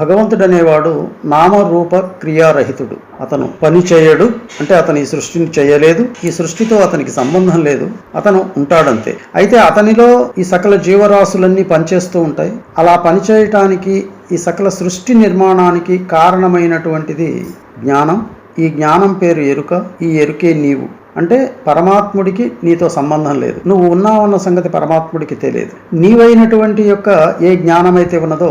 భగవంతుడనేవాడు నామరూప క్రియారహితుడు. అతను పని చేయడు అంటే అతను ఈ సృష్టిని చేయలేదు ఈ సృష్టితో అతనికి సంబంధం లేదు అతను ఉంటాడంతే. అయితే అతనిలో ఈ సకల జీవరాశులన్నీ పనిచేస్తూ ఉంటాయి. అలా పనిచేయటానికి ఈ సకల సృష్టి నిర్మాణానికి కారణమైనటువంటిది జ్ఞానం. ఈ జ్ఞానం పేరు ఎరుక ఈ ఎరుకే నీవు. అంటే పరమాత్ముడికి నీతో సంబంధం లేదు. నువ్వు ఉన్నావన్న సంగతి పరమాత్ముడికి తెలియదు. నీవైనటువంటి యొక్క ఏ జ్ఞానమైతే ఉన్నదో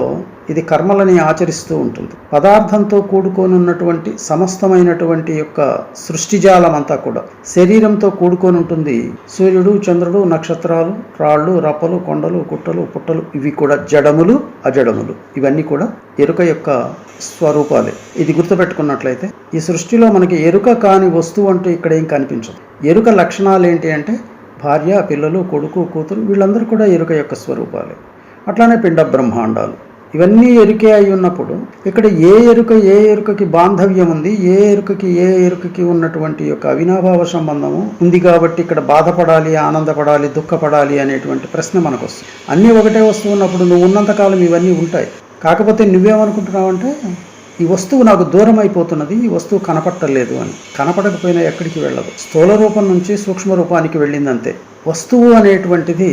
ఇది కర్మలని ఆచరిస్తూ ఉంటుంది. పదార్థంతో కూడుకొని ఉన్నటువంటి సమస్తమైనటువంటి యొక్క సృష్టిజాలం అంతా కూడా శరీరంతో కూడుకొని ఉంటుంది సూర్యుడు చంద్రుడు నక్షత్రాలు రాళ్ళు రప్పలు కొండలు గుట్టలు పుట్టలు ఇవి కూడా జడములు అజడములు. ఇవన్నీ కూడా ఎరుక యొక్క స్వరూపాలే. ఇది గుర్తుపెట్టుకున్నట్లయితే ఈ సృష్టిలో మనకి ఎరుక కాని వస్తువు అంటూ ఇక్కడ ఏం కనిపించదు. ఎరుక లక్షణాలు ఏంటి అంటే భార్య పిల్లలు కొడుకు కూతురు వీళ్ళందరూ కూడా ఎరుక యొక్క స్వరూపాలే. అట్లానే పిండ బ్రహ్మాండాలు. ఇవన్నీ ఎరుకే అయి ఉన్నప్పుడు ఇక్కడ ఏ ఎరుక ఏ ఎరుకకి బాంధవ్యం ఉంది ఏ ఎరుకకి ఏ ఎరుకకి ఉన్నటువంటి యొక్క అవినాభావ సంబంధము ఉంది కాబట్టి ఇక్కడ బాధపడాలి ఆనందపడాలి దుఃఖపడాలి అనేటువంటి ప్రశ్న మనకు వస్తుంది అన్నీ ఒకటే వస్తువు ఉన్నప్పుడు నువ్వు ఉన్నంతకాలం ఇవన్నీ ఉంటాయి. కాకపోతే నువ్వేమనుకుంటున్నావు అంటే ఈ వస్తువు నాకు దూరం అయిపోతున్నది ఈ వస్తువు కనపట్టలేదు అని. కనపడకపోయినా ఎక్కడికి వెళ్ళదు. స్థూల రూపం నుంచి సూక్ష్మ రూపానికి వెళ్ళిందంతే. వస్తువు అనేటువంటిది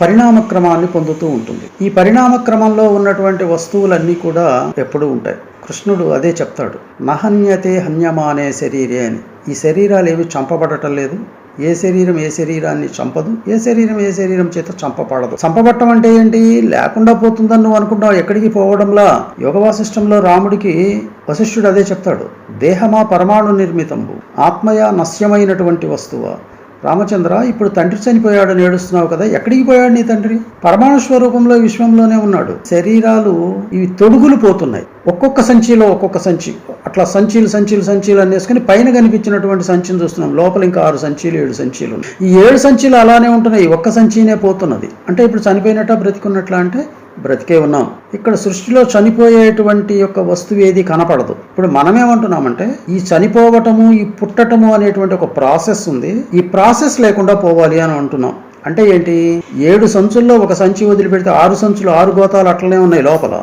పరిణామ క్రమాన్ని పొందుతూ ఉంటుంది. ఈ పరిణామ క్రమంలో ఉన్నటువంటి వస్తువులన్నీ కూడా ఎప్పుడూ ఉంటాయి. కృష్ణుడు అదే చెప్తాడు. నహన్యతే హన్యమానే శరీరే అని. ఈ శరీరాలు ఏవి చంపబడటం లేదు ఏ శరీరం ఏ శరీరాన్ని చంపదు ఏ శరీరం ఏ శరీరం చేత చంపబడదు. చంపబట్టం అంటే ఏంటి? లేకుండా పోతుందని నువ్వు అనుకుంటావు ఎక్కడికి పోవడంలా? యోగ వాసిష్టంలో రాముడికి వశిష్ఠుడు అదే చెప్తాడు దేహమా పరమాణు నిర్మితంబు ఆత్మయ నశ్యమైనటువంటి వస్తువా? రామచంద్ర ఇప్పుడు తండ్రి చనిపోయాడని ఏడుస్తున్నావు కదా ఎక్కడికి పోయాడు నీ తండ్రి? పరమాణు స్వరూపంలో విశ్వంలోనే ఉన్నాడు. శరీరాలు ఇవి తొడుగులు పోతున్నాయి. ఒక్కొక్క సంచిలో ఒక్కొక్క సంచి. అట్లా సంచీలు సంచీలు సంచీలు అనేసుకుని పైన కనిపించినటువంటి సంచిని చూస్తున్నాం. లోపల ఇంకా ఆరు సంచీలు ఏడు సంచీలు ఈ ఏడు సంచీలు అలానే ఉంటున్నాయి. ఒక్క సంచినే పోతున్నది. అంటే ఇప్పుడు చనిపోయినట్ట బ్రతికున్నట్లా అంటే బ్రతికే ఉన్నాం. ఇక్కడ సృష్టిలో చనిపోయేటువంటి యొక్క వస్తువు ఏది కనపడదు. ఇప్పుడు మనమేమంటున్నామంటే ఈ చనిపోవటము ఈ పుట్టటము అనేటువంటి ఒక ప్రాసెస్ ఉంది. ఈ ప్రాసెస్ లేకుండా పోవాలి అని అంటున్నాం. అంటే ఏంటి? ఏడు సంచుల్లో ఒక సంచి వదిలిపెడితే ఆరు సంచులు ఆరు గోతాలు అట్లనే ఉన్నాయి లోపల.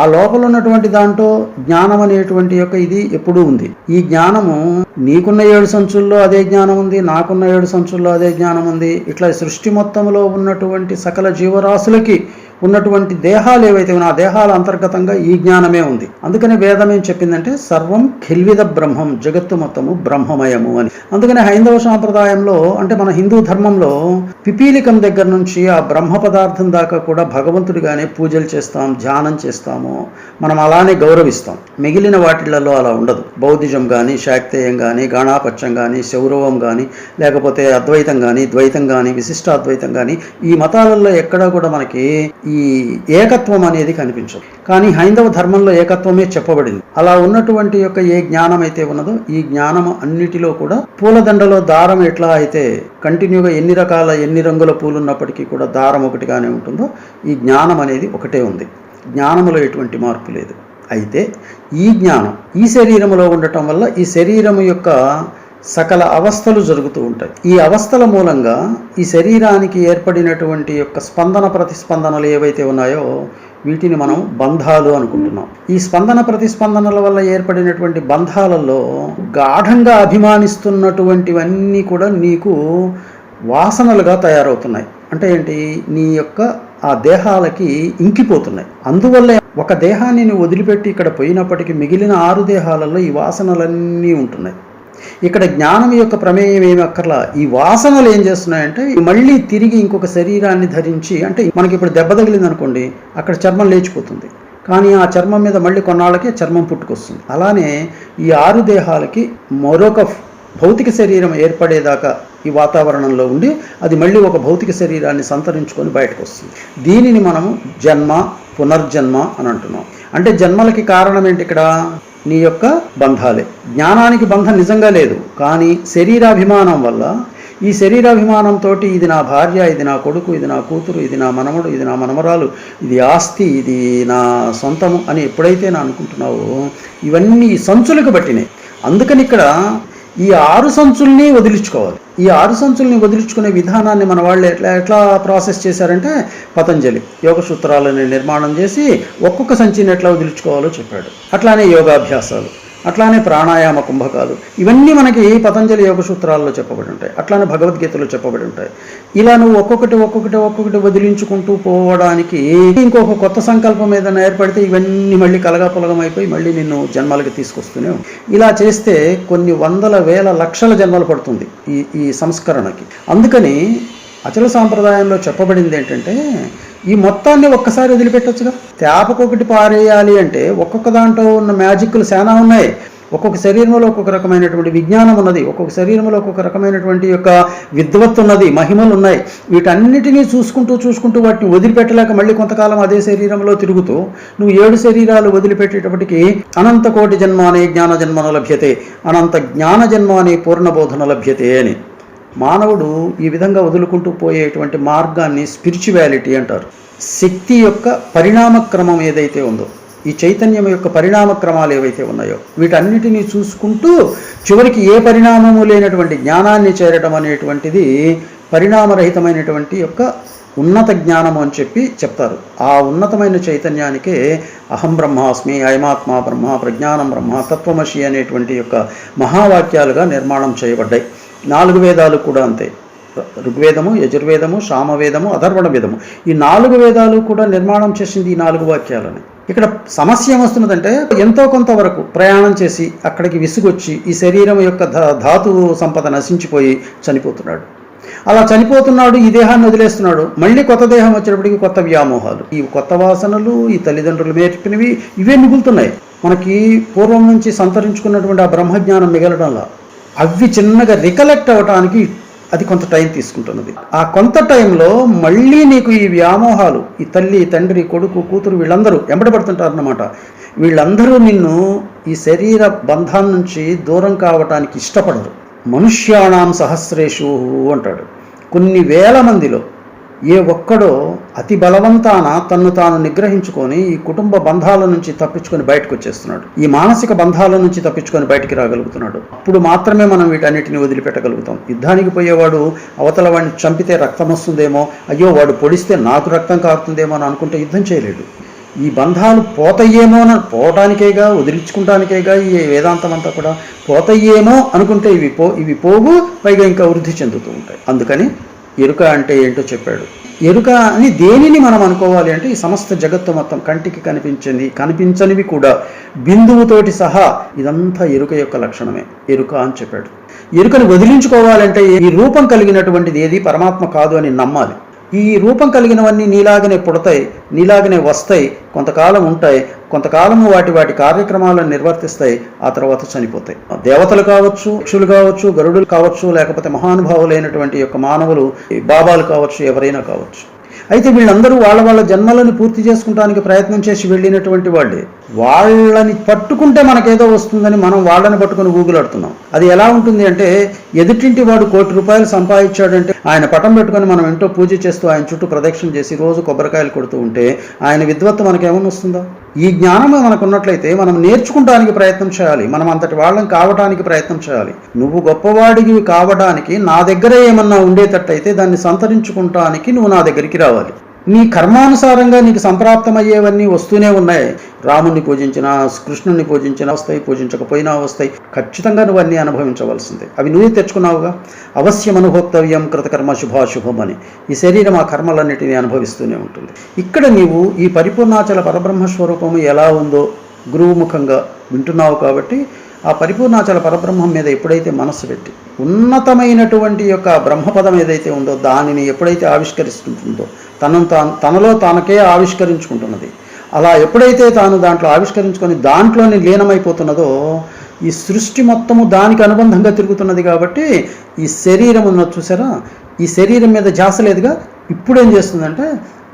ఆ లోపల ఉన్నటువంటి దాంట్లో జ్ఞానం అనేటువంటి యొక్క ఇది ఎప్పుడూ ఉంది. ఈ జ్ఞానము నీకున్న ఏడు సంచుల్లో అదే జ్ఞానం ఉంది నాకున్న ఏడు సంచుల్లో అదే జ్ఞానం ఉంది. ఇట్లా సృష్టి మొత్తంలో ఉన్నటువంటి సకల జీవరాశులకి ఉన్నటువంటి దేహాలు ఏవైతే ఉన్నా ఆ దేహాల అంతర్గతంగా ఈ జ్ఞానమే ఉంది. అందుకని వేదం ఏం చెప్పిందంటే సర్వం ఖిల్విద బ్రహ్మం జగత్తు మొత్తము బ్రహ్మమయము అని. అందుకని హైందవ సాంప్రదాయంలో అంటే మన హిందూ ధర్మంలో పిపీలికం దగ్గర నుంచి ఆ బ్రహ్మ పదార్థం దాకా కూడా భగవంతుడిగానే పూజలు చేస్తాం ధ్యానం చేస్తాము. మనం అలానే గౌరవిస్తాం. మిగిలిన వాటిలలో అలా ఉండదు. బౌద్ధిజం కానీ శాక్తేయం కానీ గాణాపత్యం కానీ శౌరవం కానీ లేకపోతే అద్వైతం కానీ ద్వైతం కానీ విశిష్టాద్వైతం కానీ ఈ మతాలలో ఎక్కడా కూడా మనకి ఈ ఏకత్వం అనేది కనిపించదు. కానీ హైందవ ధర్మంలో ఏకత్వమే చెప్పబడింది. అలా ఉన్నటువంటి యొక్క ఏ జ్ఞానం అయితే ఉన్నదో ఈ జ్ఞానం అన్నిటిలో కూడా పూలదండలో దారం ఎట్లా అయితే కంటిన్యూగా ఎన్ని రకాల ఎన్ని రంగుల పూలు ఉన్నప్పటికీ కూడా దారం ఒకటిగానే ఉంటుందో ఈ జ్ఞానం అనేది ఒకటే ఉంది. జ్ఞానములో ఎటువంటి మార్పు లేదు. అయితే ఈ జ్ఞానం ఈ శరీరములో ఉండటం వల్ల ఈ శరీరము యొక్క సకల అవస్థలు జరుగుతూ ఉంటాయి. ఈ అవస్థల మూలంగా ఈ శరీరానికి ఏర్పడినటువంటి యొక్క స్పందన ప్రతిస్పందనలు ఏవైతే ఉన్నాయో వీటిని మనం బంధాలు అనుకుంటున్నాం. ఈ స్పందన ప్రతిస్పందనల వల్ల ఏర్పడినటువంటి బంధాలలో గాఢంగా అభిమానిస్తున్నటువంటివన్నీ కూడా నీకు వాసనలుగా తయారవుతున్నాయి. అంటే ఏంటి? నీ యొక్క ఆ దేహాలకి ఇంకిపోతున్నాయి. అందువల్ల ఒక దేహాన్ని నువ్వు వదిలిపెట్టి ఇక్కడ పోయినప్పటికీ మిగిలిన ఆరు దేహాలలో ఈ వాసనలన్నీ ఉంటున్నాయి. ఇక్కడ జ్ఞానం యొక్క ప్రమేయం ఏమి అక్కర్లా? ఈ వాసనలు ఏం చేస్తున్నాయంటే మళ్ళీ తిరిగి ఇంకొక శరీరాన్ని ధరించి అంటే మనకి ఇప్పుడు దెబ్బ తగిలింది అనుకోండి అక్కడ చర్మం లేచిపోతుంది. కానీ ఆ చర్మం మీద మళ్ళీ కొన్నాళ్ళకే చర్మం పుట్టుకొస్తుంది. అలానే ఈ ఆరు దేహాలకి మరొక భౌతిక శరీరం ఏర్పడేదాకా ఈ వాతావరణంలో ఉండి అది మళ్ళీ ఒక భౌతిక శరీరాన్ని సంతరించుకొని బయటకు వస్తుంది దీనిని మనము జన్మ పునర్జన్మ అని అంటున్నాం. అంటే జన్మలకి కారణం ఏంటి ఇక్కడ? నీ యొక్క బంధాలే. జ్ఞానానికి బంధం నిజంగా లేదు కానీ శరీరాభిమానం వల్ల ఈ శరీరాభిమానంతో ఇది నా భార్య ఇది నా కొడుకు ఇది నా కూతురు ఇది నా మనమడు ఇది నా మనమరాలు ఇది ఆస్తి ఇది నా సొంతము అని ఎప్పుడైతే నా అనుకుంటున్నావో ఇవన్నీ ఈ సంచులకు బట్టినాయి అందుకని ఇక్కడ ఈ ఆరు సంచుల్ని వదిలించుకోవాలి. ఈ ఆరు సంచుల్ని వదిలించుకునే విధానాన్ని మన వాళ్ళు ఎట్లా ఎట్లా ప్రాసెస్ చేశారంటే పతంజలి. యోగ సూత్రాలని నిర్మాణం చేసి ఒక్కొక్క సంచిని ఎట్లా వదిలించుకోవాలో చెప్పాడు. అట్లానే యోగాభ్యాసాలు. అట్లానే ప్రాణాయామ కుంభకాలు. ఇవన్నీ మనకి పతంజలి యోగ సూత్రాల్లో చెప్పబడి ఉంటాయి. అట్లానే భగవద్గీతలో చెప్పబడి ఉంటాయి. ఇలా నువ్వు ఒక్కొక్కటి ఒక్కొక్కటి ఒక్కొక్కటి వదిలించుకుంటూ పోవడానికి ఇంకొక కొత్త సంకల్పం ఏదైనా ఏర్పడితే ఇవన్నీ మళ్ళీ కలగాపులగం అయిపోయి మళ్ళీ నిన్ను జన్మలకి తీసుకొస్తూనే ఇలా చేస్తే కొన్ని వందల వేల లక్షల జన్మలు పడుతుంది ఈ ఈ సంస్కరణకి. అందుకని అచల సాంప్రదాయంలో చెప్పబడింది ఏంటంటే ఈ మొత్తాన్ని ఒక్కసారి వదిలిపెట్టొచ్చుగా? తేపకొకటి పారేయాలి అంటే ఒక్కొక్క దాంట్లో ఉన్న మ్యాజిక్లు చాలా ఉన్నాయి. ఒక్కొక్క శరీరంలో ఒక్కొక్క రకమైనటువంటి విజ్ఞానం ఉన్నది. ఒక్కొక్క శరీరంలో ఒక్కొక్క రకమైనటువంటి యొక్క విద్వత్ ఉన్నది. మహిమలు ఉన్నాయి. వీటన్నిటినీ చూసుకుంటూ చూసుకుంటూ వాటిని వదిలిపెట్టలేక మళ్ళీ కొంతకాలం అదే శరీరంలో తిరుగుతూ నువ్వు ఏడు శరీరాలు వదిలిపెట్టేటప్పటికి అనంత కోటి జన్మ అనే జ్ఞాన జన్మన లభ్యతే అనంత జ్ఞాన జన్మ అనే పూర్ణబోధన లభ్యతే అని. మానవుడు ఈ విధంగా వదులుకుంటూ పోయేటువంటి మార్గాన్ని స్పిరిచువాలిటీ అంటారు. శక్తి యొక్క పరిణామ క్రమం ఏదైతే ఉందో ఈ చైతన్యం యొక్క పరిణామ క్రమాలు ఏవైతే ఉన్నాయో వీటన్నిటినీ చూసుకుంటూ చివరికి ఏ పరిణామము లేనటువంటి జ్ఞానాన్ని చేరడం అనేటువంటిది పరిణామరహితమైనటువంటి యొక్క ఉన్నత జ్ఞానము అని చెప్పి చెప్తారు. ఆ ఉన్నతమైన చైతన్యానికే అహం బ్రహ్మాస్మి అయమాత్మ బ్రహ్మ ప్రజ్ఞానం బ్రహ్మ తత్వమసి అనేటువంటి యొక్క మహావాక్యాలుగా నిర్మాణం చేయబడ్డాయి. నాలుగు వేదాలు కూడా అంతే. ఋగ్వేదము యజుర్వేదము సామవేదము అధర్వణ వేదము ఈ నాలుగు వేదాలు కూడా నిర్మాణం చేసింది ఈ నాలుగు వాక్యాలని. ఇక్కడ సమస్య ఏమొస్తున్నదంటే ఎంతో కొంతవరకు ప్రయాణం చేసి అక్కడికి విసుగొచ్చి ఈ శరీరం యొక్క ధాతు సంపద నశించిపోయి చనిపోతున్నాడు. అలా చనిపోతున్నాడు ఈ దేహాన్ని వదిలేస్తున్నాడు. మళ్ళీ కొత్త దేహం వచ్చినప్పటికీ కొత్త వ్యామోహాలు. ఈ కొత్త వాసనలు ఈ తల్లిదండ్రులు నేర్పినవి ఇవే మిగులుతున్నాయి. మనకి పూర్వం నుంచి సంతరించుకున్నటువంటి ఆ బ్రహ్మజ్ఞానం మిగలడంలా. అవి చిన్నగా రికలెక్ట్ అవ్వటానికి అది కొంత టైం తీసుకుంటున్నది. ఆ కొంత టైంలో మళ్ళీ నీకు ఈ వ్యామోహాలు ఈ తల్లి తండ్రి కొడుకు కూతురు వీళ్ళందరూ ఎంబడబడుతుంటారన్నమాట వీళ్ళందరూ నిన్ను ఈ శరీర బంధాల నుంచి దూరం కావటానికి ఇష్టపడరు. మనుష్యాణం సహస్రేషు అంటాడు. కొన్ని వేల మందిలో ఏ ఒక్కడో అతి బలవంతాన తన్ను తాను నిగ్రహించుకొని ఈ కుటుంబ బంధాల నుంచి తప్పించుకొని బయటకు వచ్చేస్తున్నాడు. ఈ మానసిక బంధాల నుంచి తప్పించుకొని బయటికి రాగలుగుతున్నాడు. అప్పుడు మాత్రమే మనం వీటన్నిటిని వదిలిపెట్టగలుగుతాం. యుద్ధానికి పోయేవాడు అవతల వాడిని చంపితే రక్తం వస్తుందేమో అయ్యో వాడు పొడిస్తే నాకు రక్తం కారుతుందేమో అని అనుకుంటే యుద్ధం చేయలేడు. ఈ బంధాలు పోతయ్యేమో అని పోవటానికేగా వదిలించుకుంటానికేగా ఈ వేదాంతం అంతా కూడా పోతయ్యేమో అనుకుంటే ఇవి పో ఇవి పోగు పైగా ఇంకా వృద్ధి చెందుతూ ఉంటాయి. అందుకని ఎరుక అంటే ఏంటో చెప్పాడు. ఎరుక అని దేనిని మనం అనుకోవాలి అంటే ఈ సమస్త జగత్తు మొత్తం కంటికి కనిపించింది కనిపించనివి కూడా. బిందువుతోటి సహా ఇదంతా ఎరుక యొక్క లక్షణమే. ఎరుక అని చెప్పాడు. ఎరుకను వదిలించుకోవాలంటే ఈ రూపం కలిగినటువంటిది ఏది? పరమాత్మ కాదు అని నమ్మాలి. ఈ రూపం కలిగినవన్నీ నీలాగనే పుడతాయి నీలాగనే వస్తాయి కొంతకాలం ఉంటాయి కొంతకాలం వాటి వాటి కార్యక్రమాలను నిర్వర్తిస్తాయి ఆ తర్వాత చనిపోతాయి. దేవతలు కావచ్చు యక్షులు కావచ్చు గరుడులు కావచ్చు లేకపోతే మహానుభావులైనటువంటి యొక్క మానవులు ఈ బాబాలు కావచ్చు ఎవరైనా కావచ్చు. అయితే వీళ్ళందరూ వాళ్ళ వాళ్ళ జన్మలను పూర్తి చేసుకుంటానికి ప్రయత్నం చేసి వెళ్ళినటువంటి వాళ్ళే. వాళ్ళని పట్టుకుంటే మనకేదో వస్తుందని మనం వాళ్ళని పట్టుకొని ఊగులాడుతున్నాం అది ఎలా ఉంటుంది అంటే ఎదుటింటి వాడు కోటి రూపాయలు సంపాదించాడంటే ఆయన పటం పెట్టుకొని మనం ఎంతో పూజ చేస్తూ ఆయన చుట్టూ ప్రదక్షిణ చేసి రోజు కొబ్బరికాయలు కొడుతూ ఉంటే ఆయన విద్వత్తు మనకేమన్నా వస్తుందా? ఈ జ్ఞానం మనకు ఉన్నట్లయితే మనం నేర్చుకుంటానికి ప్రయత్నం చేయాలి. మనం అంతటి వాళ్ళని కావడానికి ప్రయత్నం చేయాలి. నువ్వు గొప్పవాడికి కావడానికి నా దగ్గర ఏమన్నా ఉండేటట్టయితే దాన్ని సంతరించుకుంటానికి నువ్వు నా దగ్గరికి రావాలి. నీ కర్మానుసారంగా నీకు సంప్రాప్తమయ్యేవన్నీ వస్తూనే ఉన్నాయి. రాముణ్ణి పూజించినా కృష్ణుణ్ణి పూజించినా వస్తాయి పూజించకపోయినా వస్తాయి. ఖచ్చితంగా నువ్వు అన్నీ అనుభవించవలసిందే. అవి నువ్వే తెచ్చుకున్నావుగా? అవశ్యం అనుభోక్తవ్యం కృతకర్మ శుభాశుభం అని. ఈ శరీరం ఆ కర్మలన్నిటినీ అనుభవిస్తూనే ఉంటుంది. ఇక్కడ నీవు ఈ పరిపూర్ణాచల పరబ్రహ్మ స్వరూపము ఎలా ఉందో గురువుముఖంగా వింటున్నావు కాబట్టి ఆ పరిపూర్ణాచల పరబ్రహ్మం మీద ఎప్పుడైతే మనస్సు పెట్టి ఉన్నతమైనటువంటి యొక్క బ్రహ్మపదం ఏదైతే ఉందో దానిని ఎప్పుడైతే ఆవిష్కరిస్తుంటుందో తనను తాను తనలో తానకే ఆవిష్కరించుకుంటున్నది. అలా ఎప్పుడైతే తాను దాంట్లో ఆవిష్కరించుకొని దాంట్లోనే లీనమైపోతున్నదో ఈ సృష్టి మొత్తము దానికి అనుబంధంగా తిరుగుతున్నది కాబట్టి ఈ శరీరం ఉన్నది చూసారా? ఈ శరీరం మీద ధ్యాస లేదుగా? ఇప్పుడు ఏం చేస్తుందంటే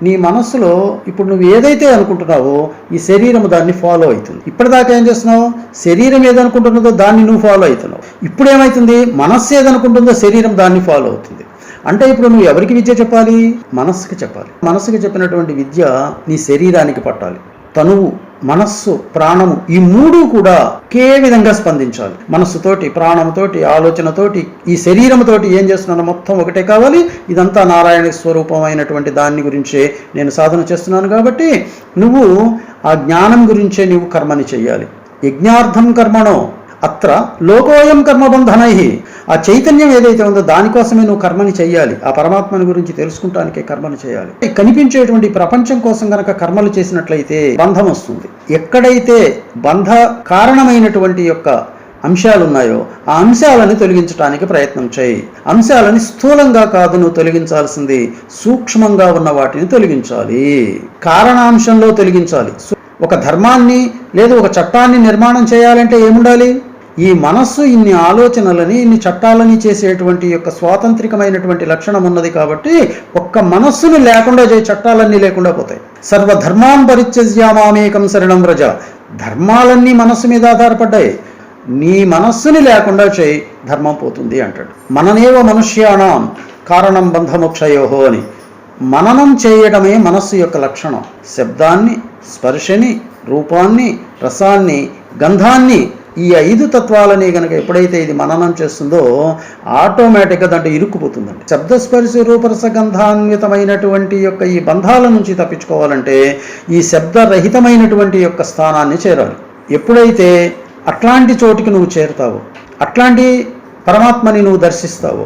నీ మనస్సులో ఇప్పుడు నువ్వు ఏదైతే అనుకుంటున్నావో ఈ శరీరం దాన్ని ఫాలో అవుతుంది. ఇప్పటిదాకా ఏం చేస్తున్నావు? శరీరం ఏదనుకుంటున్నదో దాన్ని నువ్వు ఫాలో అవుతున్నావు. ఇప్పుడు ఏమవుతుంది మనస్సు ఏదనుకుంటుందో శరీరం దాన్ని ఫాలో అవుతుంది. అంటే ఇప్పుడు నువ్వు ఎవరికి విద్య చెప్పాలి? మనస్సుకి చెప్పాలి. మనస్సుకి చెప్పినటువంటి విద్య నీ శరీరానికి పట్టాలి. తనువు మనస్సు ప్రాణము ఈ మూడు కూడా ఒకే విధంగా స్పందించాలి. మనస్సుతోటి ప్రాణముతోటి ఆలోచనతోటి ఈ శరీరముతోటి ఏం చేస్తున్నాను మొత్తం ఒకటే కావాలి. ఇదంతా నారాయణ స్వరూపమైనటువంటి దాన్ని గురించే నేను సాధన చేస్తున్నాను కాబట్టి నువ్వు ఆ జ్ఞానం గురించే నువ్వు కర్మని చెయ్యాలి. యజ్ఞార్థం కర్మణో అత్ర లోకోయం కర్మబంధనై. ఆ చైతన్యం ఏదైతే ఉందో దానికోసమే నువ్వు కర్మని చేయాలి ఆ పరమాత్మని గురించి తెలుసుకుంటానికే కర్మని చేయాలి కనిపించేటువంటి ప్రపంచం కోసం గనక కర్మలు చేసినట్లయితే బంధం వస్తుంది. ఎక్కడైతే బంధ కారణమైనటువంటి యొక్క అంశాలు ఉన్నాయో ఆ అంశాలను తొలగించడానికి ప్రయత్నం చేయి. అంశాలని స్థూలంగా కాదు నువ్వు తొలగించాల్సింది సూక్ష్మంగా ఉన్న వాటిని తొలగించాలి. కారణాంశంలో తొలగించాలి. ఒక ధర్మాన్ని లేదు ఒక చట్టాన్ని నిర్మాణం చేయాలంటే ఏముండాలి? ఈ మనస్సు ఇన్ని ఆలోచనలని ఇన్ని చట్టాలని చేసేటువంటి యొక్క స్వాతంత్రికమైనటువంటి లక్షణం ఉన్నది కాబట్టి ఒక్క మనస్సును లేకుండా చేయ చట్టాలన్నీ లేకుండా పోతాయి. సర్వధర్మాన్ పరిత్యజ్యామామేకం శరణం వ్రజ. ధర్మాలన్నీ మనస్సు మీద ఆధారపడ్డాయి. నీ మనస్సుని లేకుండా చేయి ధర్మం పోతుంది అంటాడు. మననేవ మనుష్యాణం కారణం బంధమోక్షయోహో అని. మననం చేయడమే మనస్సు యొక్క లక్షణం. శబ్దాన్ని స్పర్శని రూపాన్ని రసాన్ని గంధాన్ని ఈ ఐదు తత్వాలని గనక ఎప్పుడైతే ఇది మననం చేస్తుందో ఆటోమేటిక్గా దాంట్లో ఇరుక్కుపోతుందండి. శబ్దస్పర్శ రూపరస గంధాన్వితమైనటువంటి యొక్క ఈ బంధాల నుంచి తప్పించుకోవాలంటే ఈ శబ్దరహితమైనటువంటి యొక్క స్థానాన్ని చేరాలి. ఎప్పుడైతే అట్లాంటి చోటికి నువ్వు చేరుతావో అట్లాంటి పరమాత్మని నువ్వు దర్శిస్తావో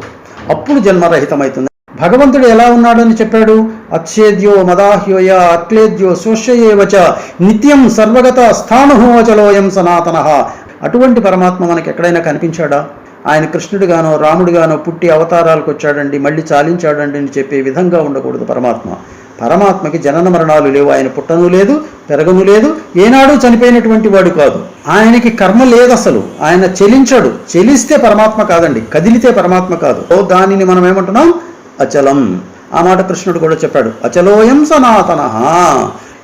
అప్పుడు జన్మరహితమవుతుంది భగవంతుడు ఎలా ఉన్నాడని చెప్పాడు? అచ్చేద్యో మదాహ్యోయ అక్లేద్యో శోష్యేవచ నిత్యం సర్వగత స్థానుహోచలోయం సనాతన అటువంటి పరమాత్మ మనకి ఎక్కడైనా కనిపించాడా? ఆయన కృష్ణుడిగానో రాముడిగానో పుట్టి అవతారాలకు వచ్చాడండి మళ్ళీ చాలించాడండి అని చెప్పే విధంగా ఉండకూడదు పరమాత్మ. పరమాత్మకి జనన మరణాలు లేవు ఆయన పుట్టను లేదు పెరగను లేదు ఏనాడు చనిపోయినటువంటి వాడు కాదు. ఆయనకి కర్మ లేదు అసలు. ఆయన చెలించడు. చెలిస్తే పరమాత్మ కాదండి కదిలితే పరమాత్మ కాదు. ఓ దానిని మనం ఏమంటున్నాం? అచలం. ఆ మాట కృష్ణుడు కూడా చెప్పాడు. అచలోయం సనాతన.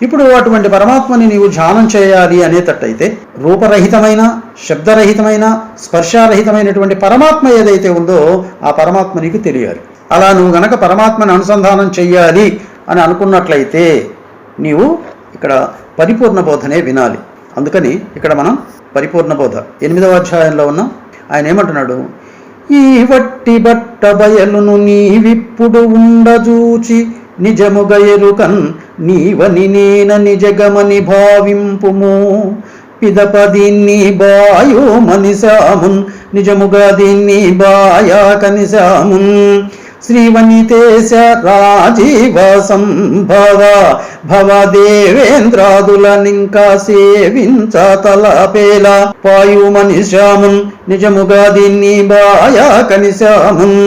ఇప్పుడు అటువంటి పరమాత్మని నీవు ధ్యానం చేయాలి అనేటట్టయితే రూపరహితమైన శబ్దరహితమైన స్పర్శారహితమైనటువంటి పరమాత్మ ఏదైతే ఉందో ఆ పరమాత్మ నీకు తెలియాలి. అలా నువ్వు గనక పరమాత్మని అనుసంధానం చెయ్యాలి అని అనుకున్నట్లయితే నీవు ఇక్కడ పరిపూర్ణ బోధనే వినాలి. అందుకని ఇక్కడ మనం పరిపూర్ణ బోధ. ఎనిమిదవ అధ్యాయంలో ఉన్నాం. ఆయన ఏమంటున్నాడు? ఈ వట్టి బట్ట బయలును నీవిప్పుడు ఉండజూచి నిజముగ ఎరుకన్ నీవని నేన నిజగమని భావింపుము. పిదప దీన్ని బాయో మనిసామున్ నిజముగా దీన్ని బాయా కనిసామున్. శ్రీవనితేశ రాజీవ సంభవ భవ దేవేంద్రాదుల నింకా సేవించ తలపేల పాయు మనిషామున్ నిజముగా దీన్ని బాయా కనిశామున్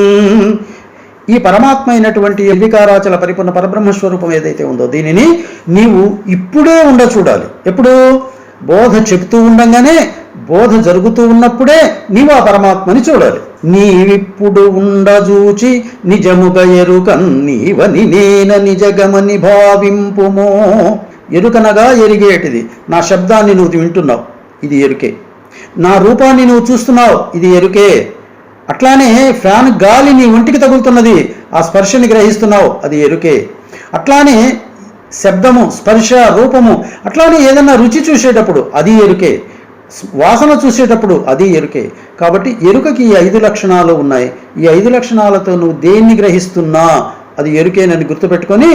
ఈ పరమాత్మ అయినటువంటి నిర్వికారాచల పరిపూర్ణ పరబ్రహ్మ స్వరూపం ఏదైతే ఉందో దీనిని నీవు ఇప్పుడే ఉండ చూడాలి. ఎప్పుడు? బోధ చెప్తూ ఉండగానే బోధ జరుగుతూ ఉన్నప్పుడే నీవు ఆ పరమాత్మని చూడాలి. నీవిప్పుడు ఉండజూచి నిజముగ ఎరుకన్ నీవని నేన నిజగమని భావింపుమో. ఎరుకనగా ఎరిగేటిది. నా శబ్దాన్ని నువ్వు వింటున్నావు. ఇది ఎరుకే. నా రూపాన్ని నువ్వు చూస్తున్నావు. ఇది ఎరుకే. అట్లానే ఫ్యాన్ గాలి నీ ఒంటికి తగులుతున్నది ఆ స్పర్శని గ్రహిస్తున్నావు అది ఎరుకే. అట్లానే శబ్దము స్పర్శ రూపము అట్లానే ఏదన్నా రుచి చూసేటప్పుడు అది ఎరుకే. వాసన చూసేటప్పుడు అది ఎరుకే. కాబట్టి ఎరుకకి ఈ ఐదు లక్షణాలు ఉన్నాయి. ఈ ఐదు లక్షణాలతో నువ్వు దేన్ని గ్రహిస్తున్నా అది ఎరుకేనని గుర్తుపెట్టుకొని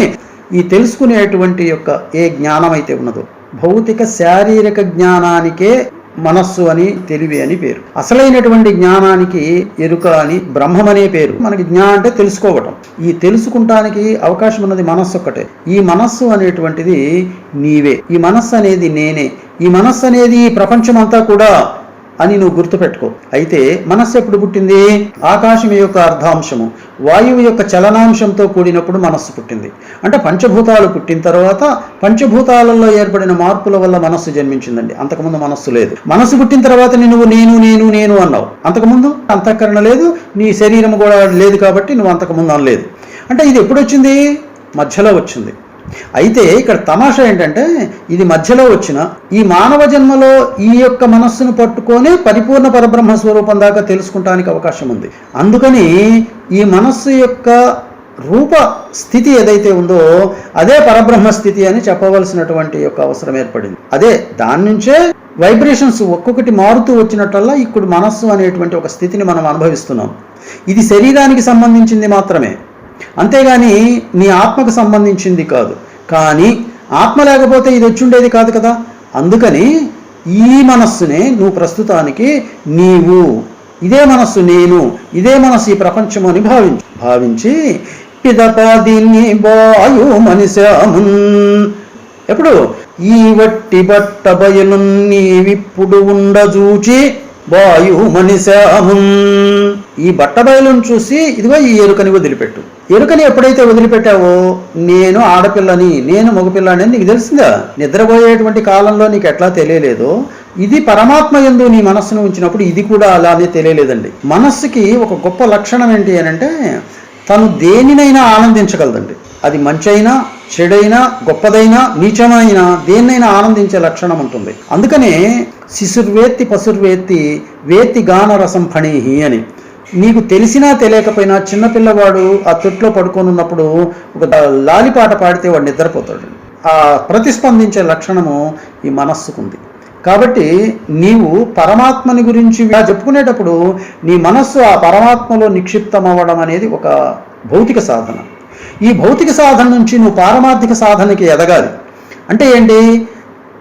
ఈ తెలుసుకునేటువంటి యొక్క ఏ జ్ఞానం అయితే ఉన్నదో భౌతిక శారీరక జ్ఞానానికే మనస్సు అని తెలివి అని పేరు. అసలైనటువంటి జ్ఞానానికి ఎరుక అని బ్రహ్మం అనే పేరు. మనకి జ్ఞా అంటే తెలుసుకోవటం. ఈ తెలుసుకుంటానికి అవకాశం ఉన్నది మనస్సు ఒక్కటే. ఈ మనస్సు అనేటువంటిది నీవే. ఈ మనస్సు అనేది నేనే. ఈ మనస్సు అనేది ఈ ప్రపంచం అంతా కూడా అని నువ్వు గుర్తుపెట్టుకో. అయితే మనస్సు ఎప్పుడు పుట్టింది? ఆకాశం యొక్క అర్ధాంశము. వాయువు యొక్క చలనాంశంతో కూడినప్పుడు మనస్సు పుట్టింది. అంటే పంచభూతాలు పుట్టిన తర్వాత పంచభూతాలలో ఏర్పడిన మార్పుల వల్ల మనస్సు జన్మించిందండి. అంతకుముందు మనస్సు లేదు. మనస్సు పుట్టిన తర్వాత నువ్వు నేను నేను నేను అన్నావు. అంతకుముందు అంతఃకరణ లేదు నీ శరీరం కూడా లేదు కాబట్టి నువ్వు అంతకుముందు అనలేదు. అంటే ఇది ఎప్పుడు వచ్చింది? మధ్యలో వచ్చింది. అయితే ఇక్కడ తమాషా ఏంటంటే ఇది మధ్యలో వచ్చిన ఈ మానవ జన్మలో ఈ యొక్క మనస్సును పట్టుకొని పరిపూర్ణ పరబ్రహ్మ స్వరూపం దాకా తెలుసుకుంటానికి అవకాశం ఉంది. అందుకని ఈ మనస్సు యొక్క రూప స్థితి ఏదైతే ఉందో అదే పరబ్రహ్మ స్థితి అని చెప్పవలసినటువంటి యొక్క అవసరం ఏర్పడింది. అదే దాని నుంచే వైబ్రేషన్స్ ఒక్కొక్కటి మారుతూ వచ్చినట్టల్లా ఇప్పుడు మనస్సు అనేటువంటి ఒక స్థితిని మనం అనుభవిస్తున్నాం. ఇది శరీరానికి సంబంధించింది మాత్రమే. అంతేగాని నీ ఆత్మకు సంబంధించింది కాదు. కానీ ఆత్మ లేకపోతే ఇది వచ్చుండేది కాదు కదా. అందుకని ఈ మనస్సునే నువ్వు ప్రస్తుతానికి నీవు. ఇదే మనస్సు నేను ఇదే మనస్సు ఈ ప్రపంచం అని భావించు. భావించి పిదపాదిని దీన్ని బాయు మనిషామున్. ఎప్పుడు? ఈ వట్టి బట్ట బయలు నీవిప్పుడు ఉండజూచి వాయు మనిషామున్. ఈ బట్టబయలును చూసి ఇదిగో ఈ ఎరుకని వదిలిపెట్టు. ఎరుకని ఎప్పుడైతే వదిలిపెట్టావో నేను ఆడపిల్లని నేను మగపిల్లని నీకు తెలిసిందా నిద్రపోయేటువంటి కాలంలో నీకు ఎట్లా తెలియలేదో ఇది పరమాత్మ ఎందు నీ మనస్సును ఉంచినప్పుడు ఇది కూడా అలానే తెలియలేదండి. మనస్సుకి ఒక గొప్ప లక్షణం ఏంటి అని అంటే తను దేనినైనా ఆనందించగలదండి. అది మంచైనా చెడైనా గొప్పదైనా నీచమైనా దేన్నైనా ఆనందించే లక్షణం ఉంటుంది. అందుకనే శిశుర్వేత్తి పశుర్వేత్తి వేత్తి గాన రసం ఫణీహి అని. నీకు తెలిసినా తెలియకపోయినా చిన్నపిల్లవాడు ఆ తొట్లో పడుకొని ఉన్నప్పుడు ఒక లాలిపాట పాడితే వాడు నిద్రపోతాడు. ఆ ప్రతిస్పందించే లక్షణము ఈ మనస్సుకుంది. కాబట్టి నీవు పరమాత్మని గురించి ఇలా చెప్పుకునేటప్పుడు నీ మనస్సు ఆ పరమాత్మలో నిక్షిప్తం అవ్వడం అనేది ఒక భౌతిక సాధన. ఈ భౌతిక సాధన నుంచి నువ్వు పారమార్థిక సాధనకి ఎదగాలి. అంటే ఏంటి?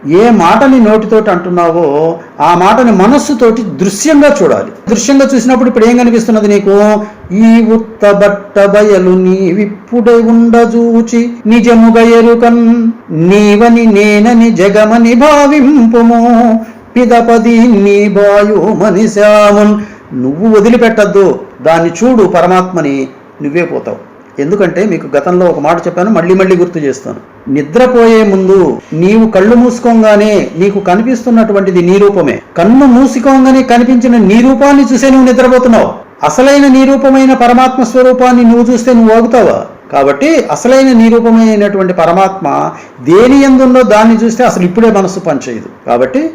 ఏ మాటని నోటితోటి అంటున్నావో ఆ మాటని మనస్సుతోటి దృశ్యంగా చూడాలి. దృశ్యంగా చూసినప్పుడు ఇప్పుడు ఏం కనిపిస్తున్నది నీకు? ఈ ఉత్త బట్ట బయలు నీవిప్పుడే ఉండజూచి నిజముగ ఎరుకన్ నీవని నేనని జగమని భావింపుము. పిదపది నీ బాయుమని శ్యామున్ నువ్వు వదిలిపెట్టద్దు. దాన్ని చూడు పరమాత్మని. నువ్వే పోతావు. ఎందుకంటే మీకు గతంలో ఒక మాట చెప్పాను మళ్ళీ మళ్ళీ గుర్తు చేస్తాను. నిద్రపోయే ముందు నీవు కళ్ళు మూసుకోగానే నీకు కనిపిస్తున్నటువంటిది నీ రూపమే. కన్ను మూసుకోగానే కనిపించిన నీ రూపాన్ని చూసే నువ్వు నిద్రపోతున్నావు. అసలైన నీరూపమైన పరమాత్మ స్వరూపాన్ని నువ్వు చూస్తే నువ్వు ఓగుతావా కాబట్టి అసలైన నీరూపమైనటువంటి పరమాత్మ దేని ఎందుందో దాన్ని చూస్తే అసలు ఇప్పుడే మనస్సు పనిచేయదు. కాబట్టి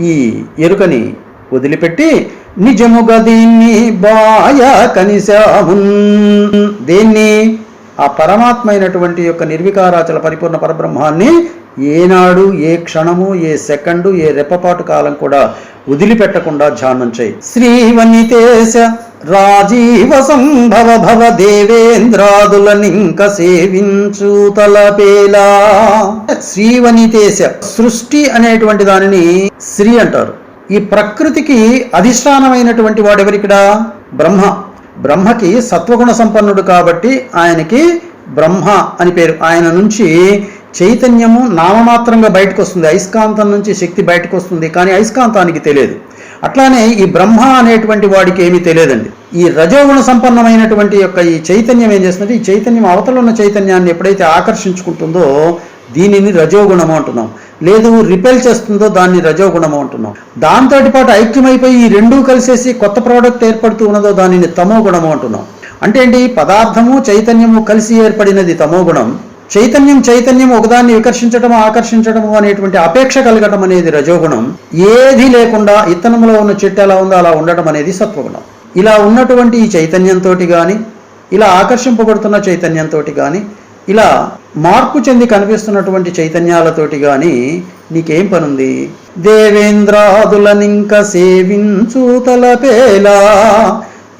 ఈ ఎరుకని వదిలిపెట్టి నిజముగా దీన్ని బాయ కనిశామున్. దేన్ని? ఆ పరమాత్మ అయినటువంటి యొక్క నిర్వికారాచల పరిపూర్ణ పరబ్రహ్మాన్ని ఏనాడు ఏ క్షణము ఏ సెకండు ఏ రెప్పపాటు కాలం కూడా వదిలిపెట్టకుండా ధ్యానం చేయి. శ్రీవనితేశ రాజీవ సంభవ భవ దేవేంద్రాదులనింక సేవించు తలపేలా. శ్రీవనితేశ సృష్టి అనేటువంటి దానిని శ్రీ అంటారు. ఈ ప్రకృతికి అధిష్టానమైనటువంటి వాడెవరికిడా? బ్రహ్మ. బ్రహ్మకి సత్వగుణ సంపన్నుడు కాబట్టి ఆయనకి బ్రహ్మ అని పేరు. ఆయన నుంచి చైతన్యము నామమాత్రంగా బయటకు వస్తుంది అయస్కాంతం నుంచి శక్తి బయటకు వస్తుంది కానీ అయస్కాంతానికి తెలియదు. అట్లానే ఈ బ్రహ్మ అనేటువంటి వాడికి ఏమీ తెలియదండి. ఈ రజోగుణ సంపన్నమైనటువంటి యొక్క ఈ చైతన్యం ఏం చేస్తుందంటే ఈ చైతన్యం అవతల ఉన్న చైతన్యాన్ని ఎప్పుడైతే ఆకర్షించుకుంటుందో దీనిని రజోగుణము అంటున్నాం. లేదు రిపెల్ చేస్తుందో దాన్ని రజోగుణము అంటున్నాం. దాంతో పాటు ఐక్యమైపోయి ఈ రెండూ కలిసేసి కొత్త ప్రోడక్ట్ ఏర్పడుతూ ఉన్నదో దానిని తమో గుణము అంటున్నాం. అంటే ఏంటి? పదార్థము చైతన్యము కలిసి ఏర్పడినది తమో గుణం చైతన్యం చైతన్యం ఒకదాన్ని వికర్షించడము ఆకర్షించడము అనేటువంటి అపేక్ష కలగడం అనేది రజోగుణం. ఏది లేకుండా ఇత్తనంలో ఉన్న చెట్టు ఎలా ఉందో అలా ఉండడం అనేది సత్వగుణం. ఇలా ఉన్నటువంటి ఈ చైతన్యంతో కానీ ఇలా ఆకర్షింపబడుతున్న చైతన్యంతో కానీ ఇలా మార్పు చెంది కనిపిస్తున్నటువంటి చైతన్యాలతోటి కానీ నీకేం పనుంది? దేవేంద్రాదులనింక సేవించు తలపేలా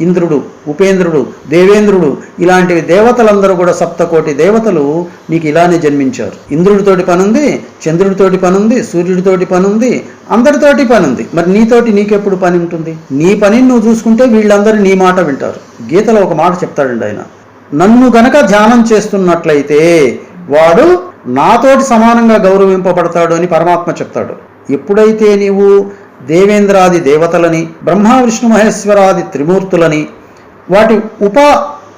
ఇంద్రుడు ఉపేంద్రుడు దేవేంద్రుడు ఇలాంటివి దేవతలందరూ కూడా సప్తకోటి దేవతలు నీకు ఇలానే జన్మించారు. ఇంద్రుడితోటి పనుంది చంద్రుడితోటి పనుంది సూర్యుడితోటి పనుంది అందరితోటి పనుంది. మరి నీతోటి నీకెప్పుడు పని ఉంటుంది? నీ పనిని నువ్వు చూసుకుంటే వీళ్ళందరూ నీ మాట వింటారు. గీతలో ఒక మాట చెప్తాడండి ఆయన. నన్ను గనక ధ్యానం చేస్తున్నట్లయితే వాడు నాతోటి సమానంగా గౌరవింపబడతాడు అని పరమాత్మ చెప్తాడు. ఎప్పుడైతే నీవు దేవేంద్రాది దేవతలని బ్రహ్మ విష్ణు మహేశ్వరాది త్రిమూర్తులని వాటి ఉప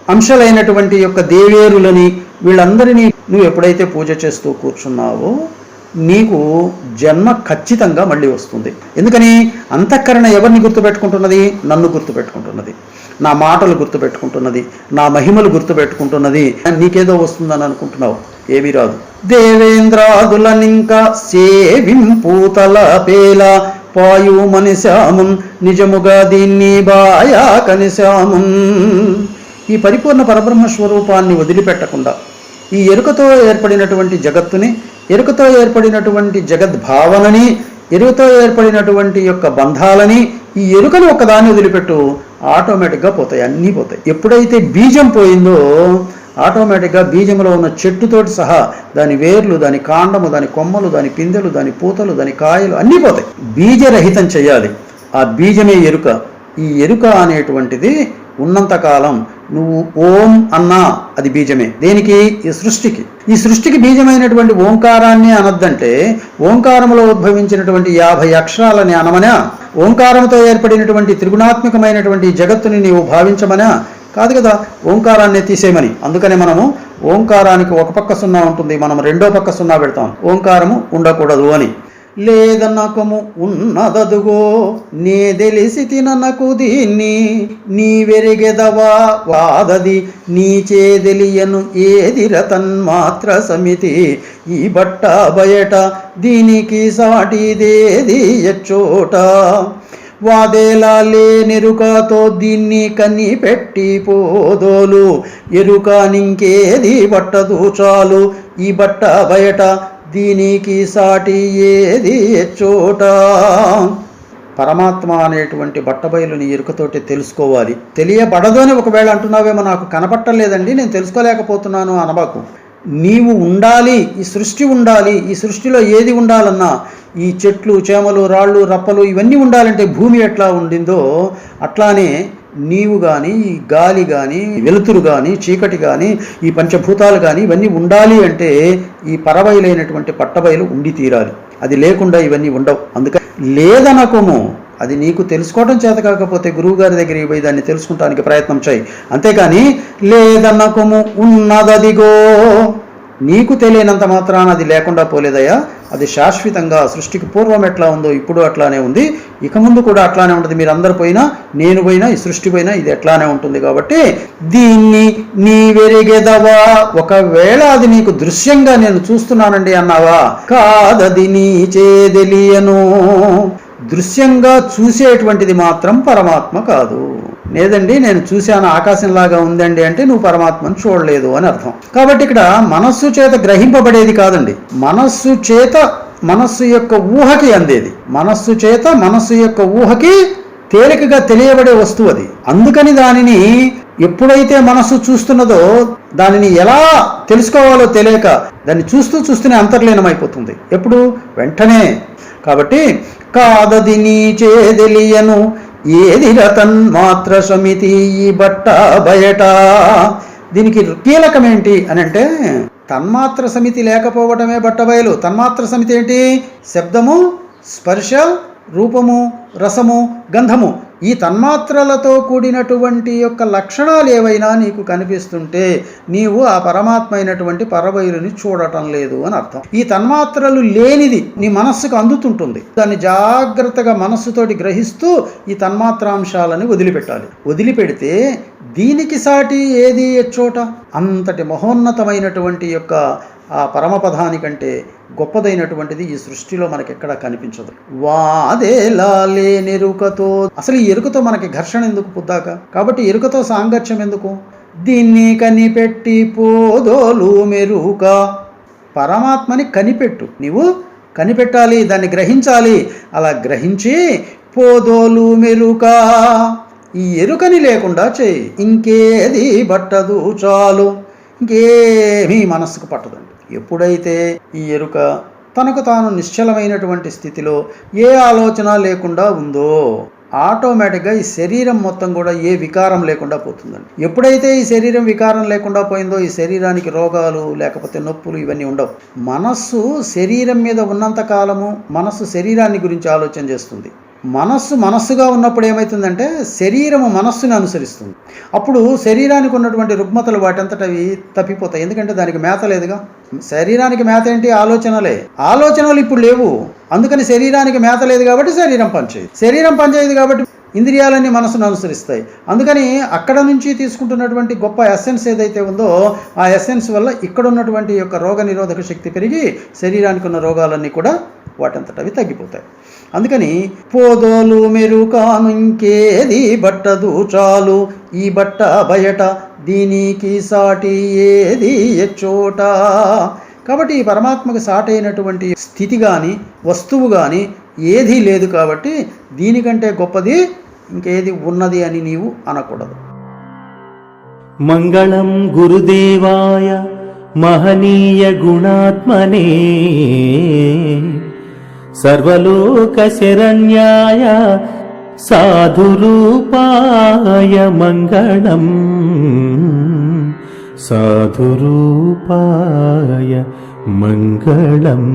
అంశాలైనటువంటి యొక్క దేవేరులని వీళ్ళందరినీ నువ్వు ఎప్పుడైతే పూజ చేస్తూ కూర్చున్నావో నీకు జన్మ ఖచ్చితంగా మళ్ళీ వస్తుంది. ఎందుకని? అంతఃకరణ ఎవరిని గుర్తుపెట్టుకుంటున్నది? నన్ను గుర్తుపెట్టుకుంటున్నది. నా మాటలు గుర్తుపెట్టుకుంటున్నది నా మహిమలు గుర్తుపెట్టుకుంటున్నది. నీకేదో వస్తుందని అనుకుంటున్నావు ఏమీ రాదు. దేవేంద్రాదులనింక సేవింపూతల పేల పాయు మనిశామున్ నిజముగా దీన్ని బాయా కనిశామం ఈ పరిపూర్ణ పరబ్రహ్మ స్వరూపాన్ని వదిలిపెట్టకుండా ఈ ఎరుకతో ఏర్పడినటువంటి జగత్తుని ఎరుకతో ఏర్పడినటువంటి జగద్భావనని ఎరుకతో ఏర్పడినటువంటి యొక్క బంధాలని ఈ ఎరుకను ఒకదాన్ని వదిలిపెట్టు. ఆటోమేటిక్గా పోతాయి అన్నీ పోతాయి. ఎప్పుడైతే బీజం పోయిందో ఆటోమేటిక్గా బీజంలో ఉన్న చెట్టుతోటి సహా దాని వేర్లు దాని కాండము దాని కొమ్మలు దాని పిందెలు దాని పూతలు దాని కాయలు అన్నీ పోతాయి. బీజరహితం చేయాలి. ఆ బీజమే ఎరుక. ఈ ఎరుక అనేటువంటిది ఉన్నంతకాలం నువ్వు ఓం అన్నా అది బీజమే. దేనికి? ఈ సృష్టికి. ఈ సృష్టికి బీజమైనటువంటి ఓంకారాన్ని అనద్దంటే ఓంకారంలో ఉద్భవించినటువంటి యాభై అక్షరాలని అనమనా? ఓంకారంతో ఏర్పడినటువంటి త్రిగుణాత్మకమైనటువంటి జగత్తుని నీవు భావించమనా? కాదు కదా ఓంకారాన్ని తీసేయమని. అందుకనే మనము ఓంకారానికి ఒక పక్క సున్నా ఉంటుంది మనం రెండో పక్క సున్నా పెడతాం. ఓంకారము ఉండకూడదు అని. లేదనకము ఉన్నదదుగో నే తెలిసి తిననకు దీన్ని నీ వెరిగెదవా వాదది నీచే తెలియను ఏదిర తన్మాత్ర సమితి. ఈ బట్ట బయట దీనికి సాటిదేది ఎచ్చోట. వాదేలా లేనెరుకతో దీన్ని కని పెట్టి పోదోలు ఎరుక నింకేది బట్టదు చాలు. ఈ బట్ట బయట దీనికి సాటి ఏది చోట పరమాత్మ అనేటువంటి బట్టబయలుని ఎరుకతోటి తెలుసుకోవాలి. తెలియబడదు అని ఒకవేళ అంటున్నావేమో నాకు కనపట్టలేదండి నేను తెలుసుకోలేకపోతున్నాను అనబాకు. నీవు ఉండాలి ఈ సృష్టి ఉండాలి ఈ సృష్టిలో ఏది ఉండాలన్నా ఈ చెట్లు చేమలు రాళ్ళు రప్పలు ఇవన్నీ ఉండాలంటే భూమి ఎట్లా ఉండిందో అట్లానే నీవు కానీ ఈ గాలి కానీ వెలుతురు కానీ చీకటి కానీ ఈ పంచభూతాలు కానీ ఇవన్నీ ఉండాలి అంటే ఈ పరబయలైనటువంటి పట్టబయలు ఉండి తీరాలి. అది లేకుండా ఇవన్నీ ఉండవు. అందుకని లేదనకము. అది నీకు తెలుసుకోవడం చేత కాకపోతే గురువుగారి దగ్గరికి పోయి దాన్ని తెలుసుకుంటానికి ప్రయత్నం చేయి. అంతేకాని లేదనకము ఉన్నదదిగో. నీకు తెలియనంత మాత్రాన అది లేకుండా పోలేదయ్యా. అది శాశ్వతంగా సృష్టికి పూర్వం ఎట్లా ఉందో ఇప్పుడు అట్లానే ఉంది. ఇక ముందు కూడా అట్లానే ఉంటుంది. మీరు అందరు పోయినా నేను పోయినా ఈ సృష్టి పోయినా ఇది ఎట్లానే ఉంటుంది కాబట్టి దీన్ని నీ వెరిగెదవా? ఒకవేళ అది నీకు దృశ్యంగా నేను చూస్తున్నానండి అన్నావా? కాదది నీ చేదెలియను. దృశ్యంగా చూసేటువంటిది మాత్రం పరమాత్మ కాదు. లేదండి నేను చూశాను ఆకాశంలాగా ఉందండి అంటే నువ్వు పరమాత్మను చూడలేదు అని అర్థం. కాబట్టి ఇక్కడ మనస్సు చేత గ్రహింపబడేది కాదండి. మనస్సు చేత మనస్సు యొక్క ఊహకి అందేది. మనస్సు చేత మనస్సు యొక్క ఊహకి తేలికగా తెలియబడే వస్తువు అది. అందుకని దానిని ఎప్పుడైతే మనస్సు చూస్తున్నదో దానిని ఎలా తెలుసుకోవాలో తెలియక దాన్ని చూస్తూ చూస్తూనే అంతర్లీనమైపోతుంది. ఎప్పుడు? వెంటనే. కాబట్టి కాదది నీ చేదెలియను ఏది రతన్ మాత్ర సమితి ఈ బట్ట బయట? దీనికి కీలకం ఏంటి అని అంటే తన్మాత్ర సమితి లేకపోవటమే బట్టబయలు తన్మాత్ర సమితి ఏంటి? శబ్దము స్పర్శ రూపము రసము గంధము. ఈ తన్మాత్రలతో కూడినటువంటి యొక్క లక్షణాలు ఏవైనా నీకు కనిపిస్తుంటే నీవు ఆ పరమాత్మ అయినటువంటి పరబయలుని చూడటం లేదు అని అర్థం. ఈ తన్మాత్రలు లేనిది నీ మనస్సుకు అందుతుంటుంది. దాన్ని జాగ్రత్తగా మనస్సుతోటి గ్రహిస్తూ ఈ తన్మాత్రాంశాలని వదిలిపెట్టాలి. వదిలిపెడితే దీనికి సాటి ఏది ఎచ్చోట? అంతటి మహోన్నతమైనటువంటి యొక్క ఆ పరమపదానికంటే గొప్పదైనటువంటిది ఈ సృష్టిలో మనకి కనిపించదు. వాదేలా లేనెరుకతో అసలు ఈ ఎరుకతో మనకి ఘర్షణ ఎందుకు పుద్దాక? కాబట్టి ఎరుకతో సాంగత్యం ఎందుకు? దీన్ని కనిపెట్టి పోదోలు మెరుక. పరమాత్మని కనిపెట్టు. నీవు కనిపెట్టాలి దాన్ని గ్రహించాలి. అలా గ్రహించి పోదోలు మెరుక. ఈ ఎరుకని లేకుండా చేయి. ఇంకేది పట్టదు చాలు. ఇంకేమీ మనస్సుకు పట్టదండి. ఎప్పుడైతే ఈ ఎరుక తనకు తాను నిశ్చలమైనటువంటి స్థితిలో ఏ ఆలోచన లేకుండా ఉందో ఆటోమేటిక్గా ఈ శరీరం మొత్తం కూడా ఏ వికారం లేకుండా పోతుందండి. ఎప్పుడైతే ఈ శరీరం వికారం లేకుండా పోయిందో ఈ శరీరానికి రోగాలు లేకపోతే నొప్పులు ఇవన్నీ ఉండవు. మనస్సు శరీరం మీద ఉన్నంత కాలము మనస్సు శరీరాన్ని గురించి ఆలోచన చేస్తుంది. మనస్సు మనస్సుగా ఉన్నప్పుడు ఏమవుతుందంటే శరీరము మనస్సుని అనుసరిస్తుంది. అప్పుడు శరీరానికి ఉన్నటువంటి రుగ్మతలు వాటంతటవి తప్పిపోతాయి. ఎందుకంటే దానికి మేత లేదుగా? శరీరానికి మేత ఏంటి? ఆలోచనలే. ఆలోచనలు ఇప్పుడు లేవు. అందుకని శరీరానికి మేత లేదు కాబట్టి శరీరం పనిచేయదు. శరీరం పనిచేయదు కాబట్టి ఇంద్రియాలన్నీ మనసును అనుసరిస్తాయి. అందుకని అక్కడ నుంచి తీసుకుంటున్నటువంటి గొప్ప ఎసెన్స్ ఏదైతే ఉందో ఆ ఎసెన్స్ వల్ల ఇక్కడ ఉన్నటువంటి యొక్క రోగ నిరోధక శక్తి పెరిగి శరీరానికి ఉన్న రోగాలన్నీ కూడా వాటంతట అవి తగ్గిపోతాయి. అందుకని పోదోలు మెరుకానుంకేది బట్టదు చాలు ఈ బట్ట బయట దీనికి సాటి ఏది ఎచ్చోట? కాబట్టి ఈ పరమాత్మకు సాటైనటువంటి స్థితి కానీ వస్తువు కానీ ఏదీ లేదు కాబట్టి దీనికంటే గొప్పది ఇంకేది ఉన్నది అని నీవు అనకూడదు. మంగళం గురుదేవాయ మహనీయ గుణాత్మనే. सर्वलोकशरण्याय साधुरूपाय मङ्गलम् साधुरूपाय मङ्गलम्